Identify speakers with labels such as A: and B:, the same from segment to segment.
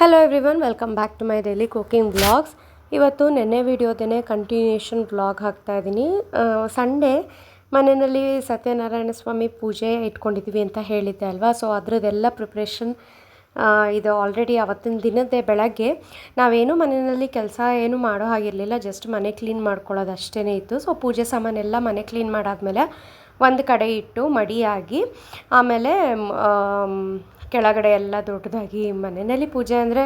A: Hello everyone welcome back to my daily cooking blogs ಇವತ್ತು ನೆನ್ನೆ ವಿಡಿಯೋದೇ ಕಂಟಿನ್ಯೂಷನ್ ಬ್ಲಾಗ್ ಹಾಕ್ತಾ ಇದ್ದೀನಿ. ಸಂಡೇ ಮನೆಯಲ್ಲಿ ಸತ್ಯನಾರಾಯಣ ಸ್ವಾಮಿ ಪೂಜೆ ಇಟ್ಕೊಂಡಿದ್ದೀವಿ ಅಂತ ಹೇಳಿದ್ದೆ ಅಲ್ವಾ? ಸೊ ಅದರದ್ದೆಲ್ಲ ಪ್ರಿಪ್ರೇಷನ್ ಇದು ಆಲ್ರೆಡಿ ಅವತ್ತಿನ ದಿನದ್ದೇ ಬೆಳಗ್ಗೆ. ನಾವೇನು ಮನೆಯಲ್ಲಿ ಕೆಲಸ ಏನು ಮಾಡೋ ಹಾಗಿರಲಿಲ್ಲ ಜಸ್ಟ್ ಮನೆ ಕ್ಲೀನ್ ಮಾಡ್ಕೊಳ್ಳೋದು ಅಷ್ಟೇ ಇತ್ತು. ಸೊ ಪೂಜೆ ಸಾಮಾನೆಲ್ಲ ಮನೆ ಕ್ಲೀನ್ ಮಾಡಾದಮೇಲೆ ಒಂದು ಕಡೆ ಇಟ್ಟು ಮಡಿಯಾಗಿ ಆಮೇಲೆ ಆಮ್, ಕೆಳಗಡೆ ಎಲ್ಲ ದೊಡ್ಡದಾಗಿ ಮನೆಯಲ್ಲಿ ಪೂಜೆ ಅಂದರೆ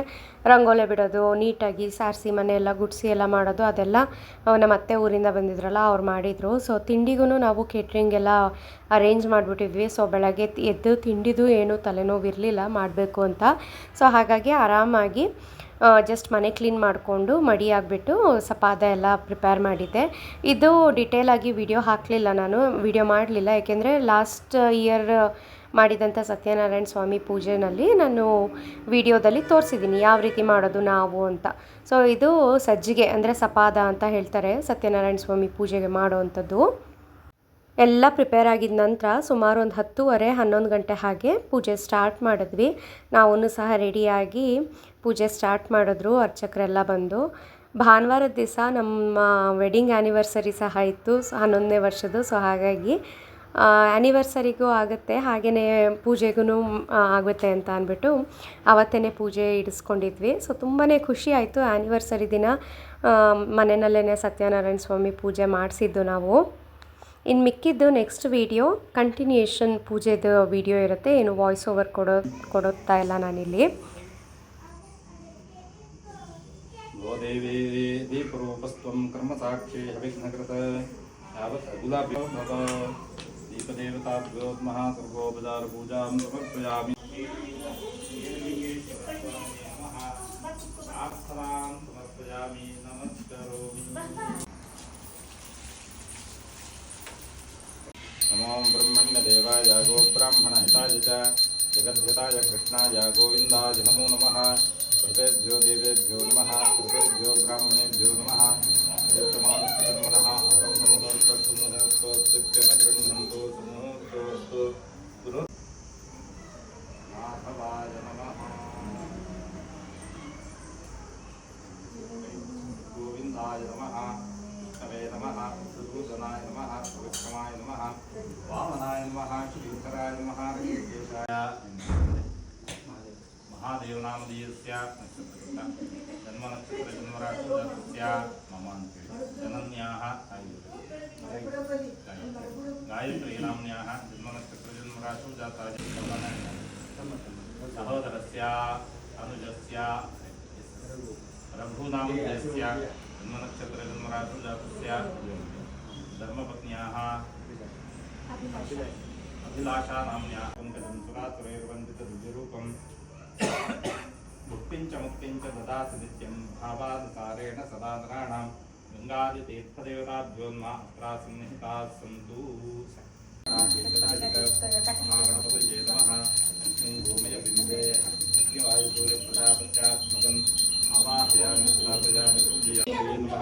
A: ರಂಗೋಲೆ ಬಿಡೋದು, ನೀಟಾಗಿ ಸಾರಿಸಿ ಮನೆಯೆಲ್ಲ ಗುಡಿಸಿ ಎಲ್ಲ ಮಾಡೋದು, ಅದೆಲ್ಲ ನಮ್ಮ ಅತ್ತೆ ಊರಿಂದ ಬಂದಿದ್ರಲ್ಲ, ಅವ್ರು ಮಾಡಿದರು. ಸೊ ತಿಂಡಿಗೂ ನಾವು ಕೇಟ್ರಿಂಗ್ ಎಲ್ಲ ಅರೇಂಜ್ ಮಾಡಿಬಿಟ್ಟಿದ್ವಿ. ಸೊ ಬೆಳಗ್ಗೆ ಎದ್ದು ತಿಂಡಿದು ಏನೂ ತಲೆನೋವು ಇರಲಿಲ್ಲ ಮಾಡಬೇಕು ಅಂತ. ಸೊ ಹಾಗಾಗಿ ಆರಾಮಾಗಿ ಜಸ್ಟ್ ಮನೆ ಕ್ಲೀನ್ ಮಾಡಿಕೊಂಡು ಮಡಿ ಆಗಿಬಿಟ್ಟು ಸಪಾದ ಎಲ್ಲ ಪ್ರಿಪೇರ್ ಮಾಡಿದ್ದೆ. ಇದು ಡಿಟೇಲಾಗಿ ವಿಡಿಯೋ ಹಾಕಲಿಲ್ಲ ನಾನು ವಿಡಿಯೋ ಮಾಡಲಿಲ್ಲ. ಯಾಕೆಂದರೆ ಲಾಸ್ಟ್ ಇಯರ್ ಮಾಡಿದಂಥ ಸತ್ಯನಾರಾಯಣ ಸ್ವಾಮಿ ಪೂಜೆನಲ್ಲಿ ನಾನು ವಿಡಿಯೋದಲ್ಲಿ ತೋರಿಸಿದ್ದೀನಿ ಯಾವ ರೀತಿ ಮಾಡೋದು ನಾವು ಅಂತ. ಸೊ ಇದು ಸಜ್ಜಿಗೆ, ಅಂದರೆ ಸಪಾದ ಅಂತ ಹೇಳ್ತಾರೆ ಸತ್ಯನಾರಾಯಣ ಸ್ವಾಮಿ ಪೂಜೆಗೆ ಮಾಡುವಂಥದ್ದು. ಎಲ್ಲ ಪ್ರಿಪೇರ್ ಆಗಿದ ನಂತರ ಸುಮಾರು ಒಂದು ಹತ್ತುವರೆ, ಹನ್ನೊಂದು ಗಂಟೆ ಹಾಗೆ ಪೂಜೆ ಸ್ಟಾರ್ಟ್ ಮಾಡಿದ್ವಿ. ನಾವೂ ಸಹ ರೆಡಿಯಾಗಿ ಪೂಜೆ ಸ್ಟಾರ್ಟ್ ಮಾಡಿದ್ರು, ಅರ್ಚಕರೆಲ್ಲ ಬಂದು. ಭಾನುವಾರದ ದಿವಸ ನಮ್ಮ ವೆಡ್ಡಿಂಗ್ ಆ್ಯನಿವರ್ಸರಿ ಸಹ ಇತ್ತು ಸೊ ಹನ್ನೊಂದನೇ ವರ್ಷದ್ದು. ಸೊ ಹಾಗಾಗಿ ಆ್ಯನಿವರ್ಸರಿಗೂ ಆಗುತ್ತೆ ಹಾಗೆಯೇ ಪೂಜೆಗೂ ಆಗುತ್ತೆ ಅಂತ ಅಂದ್ಬಿಟ್ಟು ಆವತ್ತೇ ಪೂಜೆ ಇಡಿಸ್ಕೊಂಡಿದ್ವಿ. ಸೊ ತುಂಬಾ ಖುಷಿ ಆಯಿತು ಆ್ಯನಿವರ್ಸರಿ ದಿನ. ಮನೆಯಲ್ಲೇ ಸತ್ಯನಾರಾಯಣ ಸ್ವಾಮಿ ಪೂಜೆ ಮಾಡಿಸಿದ್ದು ನಾವು. ಇನ್ನು ಮಿಕ್ಕಿದ್ದು ನೆಕ್ಸ್ಟ್ ವೀಡಿಯೋ ಕಂಟಿನ್ಯೂಯೇಷನ್ ಪೂಜೆದು ವಿಡಿಯೋ ಇರುತ್ತೆ. ಏನು ವಾಯ್ಸ್ ಓವರ್ ಕೊಡೋ, ಕೊಡುತ್ತಾ ಇಲ್ಲ ನಾನಿಲ್ಲಿ.
B: ಗೋ ದೇವಿ ದೀಪರೂಪಸ್ತ್ವಂ ಕರ್ಮಸಾಕ್ಷಿ ಅವಿಘ್ನಕೃತ ಯಾವತ್ ಗುಲಾಭ್ಯೋ दीपदेवताभ्योद्मः नमो ब्रह्मण्यदेवाय गोब्राह्मणहिताय च जगद्भृताय कृष्णाय गोविन्दाय नमो नमः। नमः सुदूषणाय नमः विक्रमाय नमः, वामनाय नमः श्रीधराय नमः ऋषिकेशाय महादेवनामधीयस्य जन्मनक्षत्रजन्मराशिस्य मम जनन्याः गायत्री नाम्न्याः जन्मनक्षत्रजन्मराशौ जाता सहोदरस्य, अनुजस्य रघूनामस्य जन्मनक्षत्रजन्मराशौ जातस्य अभिलाषा च मुक्तिं च ददाति नित्यं भावानुसारेण सदा नराणां गङ्गादितीर्थदेवताभ्योन्मा अत्रासन्निहिताः सन्तु। महागणपतये नमः। अग्निवायुसूर्यप्रजापत्यात्मकम् आवाहयामि पूजयामि नमः आचमनीयमाचमनीयं समर्पयामि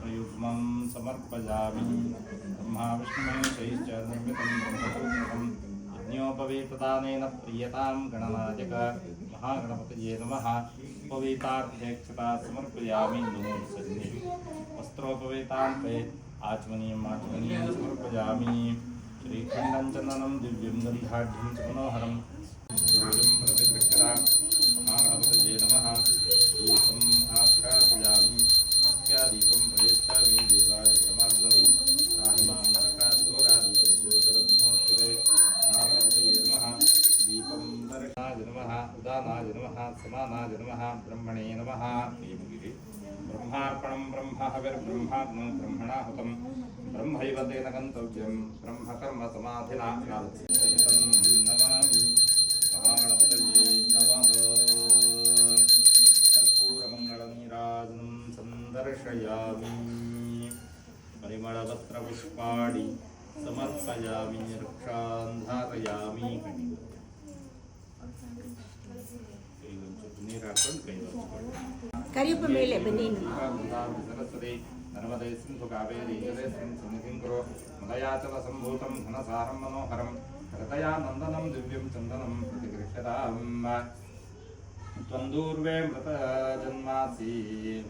B: प्रयुग्मं समर्पयामि ब्रह्मा विष्णुमहेशैश्च निर्मितं गणनायक महागणपतये नमः उपवीतार्थेक्षता समर्पयामि। नमो सन्नि वस्त्रोपवीतान्ते आचमनीयम् आचमनीयं समर्पयामि श्रीखण्डं चन्दनं दिव्यं गन्धाढ्यं च सूर्यं प्रतिगृह्यता महागणपतये नमः दीपम् आघ्रापयामि इत्यादीपं प्रयच्छामि देवाय परमात्मने राहिमां नरकाद्घोरादीपज्योतिरधुमोत्तरे महागणपतये नमः दीपं दर्शनाय नमः उदानाय ब्रह्म हविर्ब्रह्माग्नो ब्रह्मणा हुतं ब्रह्मैव तेन దర్శయామి పరిమళవత్ర పుష్పాడి సమర్పయామి धारयामि కరిపు మనోహరం హృదయానందనం దివ్యం చందనం ప్రతిగృహ్యత. त्वन्दूर्वे मृतजन्मासि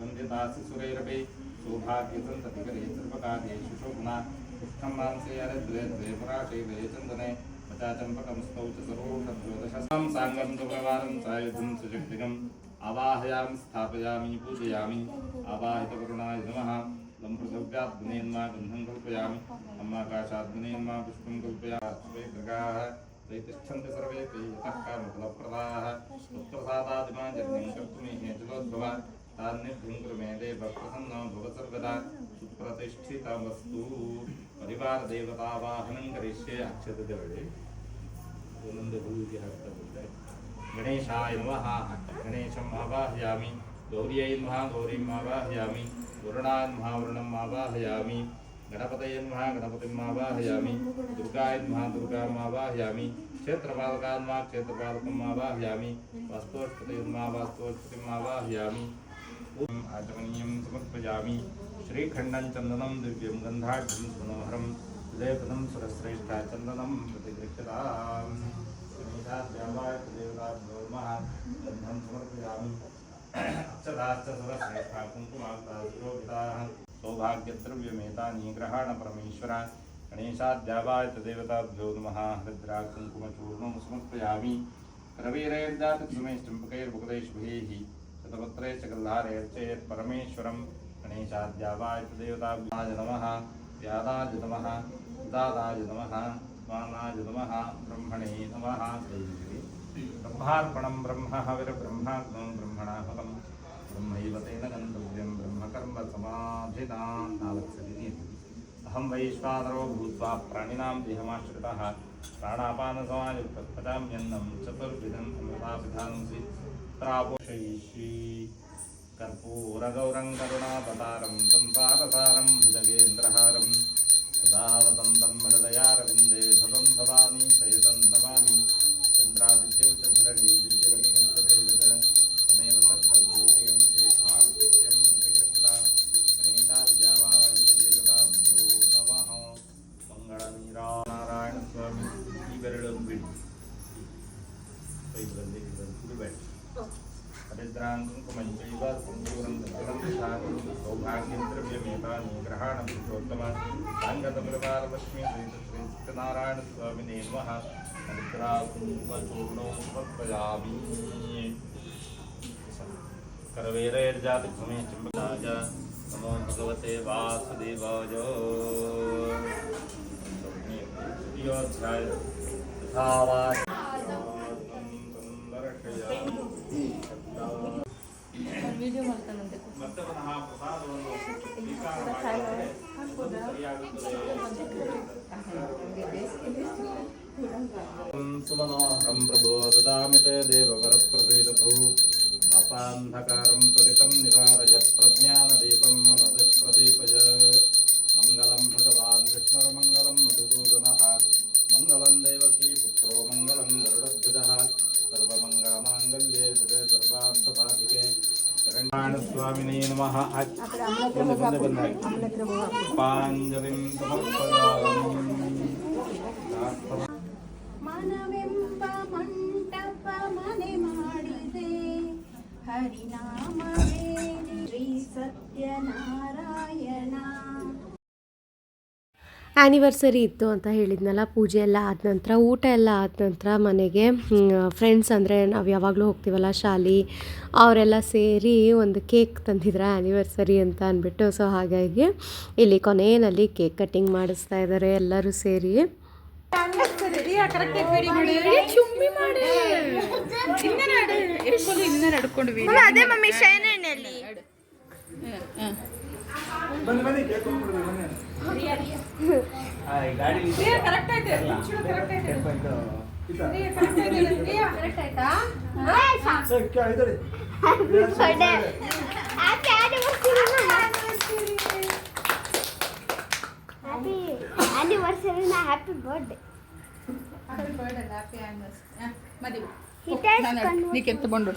B: वन्दितासि सुरैरपि। सौभाग्यसन्ततिकरे सर्वकार्येषु शोभना। पुष्ठं मांसे अरद्वे, द्वे पराशैले चन्दने। वचा चम्पकं स्तौ च सरोषद्योदशसां साङ्गं च सायुधं सुजग्दिगम् आवाहयामि, स्थापयामि, पूजयामि। आवाहितकरुणाय नमः। लम्पृथव्याद्गुणेन्मा गन्धं कल्पयामि। अम्माकाशाद्गुणेन्मा पुष्पं कल्पयामि। ग्रगाः ते तिष्ठन्ति सर्वे ते यतः कामफलप्रदाः तत्प्रसादादिमा यज्ञं कर्तुमिह जलोद्भव तान्निध्यं कुरु मे देव प्रसन्नो भव सर्वदा सुप्रतिष्ठितमस्तु परिवारदेवतावाहनं करिष्ये अक्षतदेवळे ಒಂದೊಂದು ಹೂವಿಗೆ ಹಾಕ್ತಾ ಬಂದರೆ ಗಣೇಶಾಯ ನಮಃ ಗಣೇಶಂ ಆವಾಹಯಾಮಿ ಗೌರ್ಯೈ ನಮಃ ಗೌರಿಂ ಆವಾಹಯಾಮಿ ವರುಣಾನ್ ಮಹಾ ವರುಣಂ ಆವಾಹಯಾಮಿ गणपतये नमः, गणपतिं आवाहयामि दुर्गाय नमः दुर्गाम् आवाहयामि क्षेत्रपालकाय नमः क्षेत्रपालकम् आवाहयामि वास्तोष्पतये नमः वास्तोष्पतिम् आवाहयामि आचमनीयं समर्पयामि श्रीखण्डं चन्दनं, दिव्यं गन्धाढ्यं मनोहरं हृदयपदं सुरश्रेष्ठा चन्दनं प्रतिगृह्यताम्। समर्पयामि। अक्षताश्च सुरश्रेष्ठा कुङ्कुमाक्ताः सुरोहिताः सौभाग्यद्रव्यमेतानि ग्रहाणपरमेश्वर गणेशाद्यावायत देवताभ्यो नमः। हृद्रा कुङ्कुमचूर्णं समर्पयामि करवीरैर्जातकुसुमैश्चम्पकैर्मुकुदैष्भिः शतपत्रे च गल्हारैर्चेत् परमेश्वरं गणेशाद्यावायत देवताभ्याय नमः। व्यादाय नमः। दादाय नमः। स्वानाय नमः ब्रह्मणे नमः। ब्रह्मार्पणं ब्रह्म हविर्ब्रह्माग्नं ब्रह्मणाहतं ब्रह्मैव तेन गन्तव्यं ब्रह्मकर्म समाधिना नावत्सति अहं वैश्वानरो भूत्वा प्राणिनां देहमाश्रितः प्राणापानसमायुक्तः पचाम्यन्नं चतुर्विधम् अमृतापिधांसि त्रापोषयिष्यि कर्पूरगौरं करुणावतारं संसारसारं भुजगेन्द्रहारं सदा वसन्तं हृदयारविन्दे भवं भवानी सहितं श्रीसत्यनारायणस्वामिने नमः हरिद्राकुङ्कुमचूर्णो समर्पयामि करवेरैर्जातभूमे चम्बकाय नमो। भगवते वासुदेवाय। तथा
C: ವಿಡಿಯೋ ಮಾಡ್ತಾನಂತೆ
B: ಮತ್ತೆ ಪುನಃ ಪ್ರಸಾದವನ್ನು ಸ್ವೀಕಾರ ಮಾಡಿದರೆ ಅದು ಸರಿಯಾಗುತ್ತದೆ ಸುಮನೋಹರಂ ಪ್ರಭೋ ದದಾಮಿ ತೇ ದೇವವರಪ್ರಸೀದಭೂ ಪಾಪಾಂಧಕಾರಂ ತ್ವರಿತಂ ನಿವಾರಯ ಪ್ರಜ್ಞಾನದೀಪಂ ಮನದಿ ಪ್ರದೀಪಯ ಮಂಗಲಂ ಭಗವಾನ್ ವಿಷ್ಣುರ್ಮಂಗಲಂ ಮಧುಸೂದನಃ ಮಂಗಲಂ ದೇವಕೀ ಪುತ್ರೋ ಮಂಗಲಂ ಗರುಡಧ್ವಜಃ ಸರ್ವಮಂಗಳಮಾಂಗಲ್ಯೆ ಜುಡೆ ಸರ್ವಾರ್ಥಸಾಧಿಕೆ ಶರಣ್ಯಾಣಸ್ವಾಮಿನೇ ನಮಃ ಮುಂದೆ ಮುಂದೆ ಬಂದಾಗಿ ಪಾಂಜಲಿಂ ಸಮರ್ಪಯಾಮಿ
D: ಮನವೆಂಬ ಮಂಟಪ ಮನೆ ಮಾಡಿದೆ ಹರಿನಾಮವೇ ಶ್ರೀ
A: ಆ್ಯನಿವರ್ಸರಿ ಇತ್ತು ಅಂತ ಹೇಳಿದ್ನಲ್ಲ ಪೂಜೆ ಎಲ್ಲ ಆದ ನಂತರ ಊಟ ಎಲ್ಲ ಆದ ನಂತರ ಮನೆಗೆ ಫ್ರೆಂಡ್ಸ್ ಅಂದರೆ ನಾವು ಯಾವಾಗಲೂ ಹೋಗ್ತೀವಲ್ಲ ಶಾಲಿ ಅವರೆಲ್ಲ ಸೇರಿ ಒಂದು ಕೇಕ್ ತಂದಿದ್ರೆ ಆ್ಯನಿವರ್ಸರಿ ಅಂತ ಅಂದ್ಬಿಟ್ಟು ಸೊ ಹಾಗಾಗಿ ಇಲ್ಲಿ ಕೊನೆಯಲ್ಲಿ ಕೇಕ್ ಕಟ್ಟಿಂಗ್ ಮಾಡಿಸ್ತಾ ಇದ್ದಾರೆ ಎಲ್ಲರೂ ಸೇರಿ.
E: ಅದೇ
F: mummy anniversary
C: happy birthday happy birthday happy
F: anniversary
C: ಮದುವೆ ನೀಕೆ ತಗೊಂಡು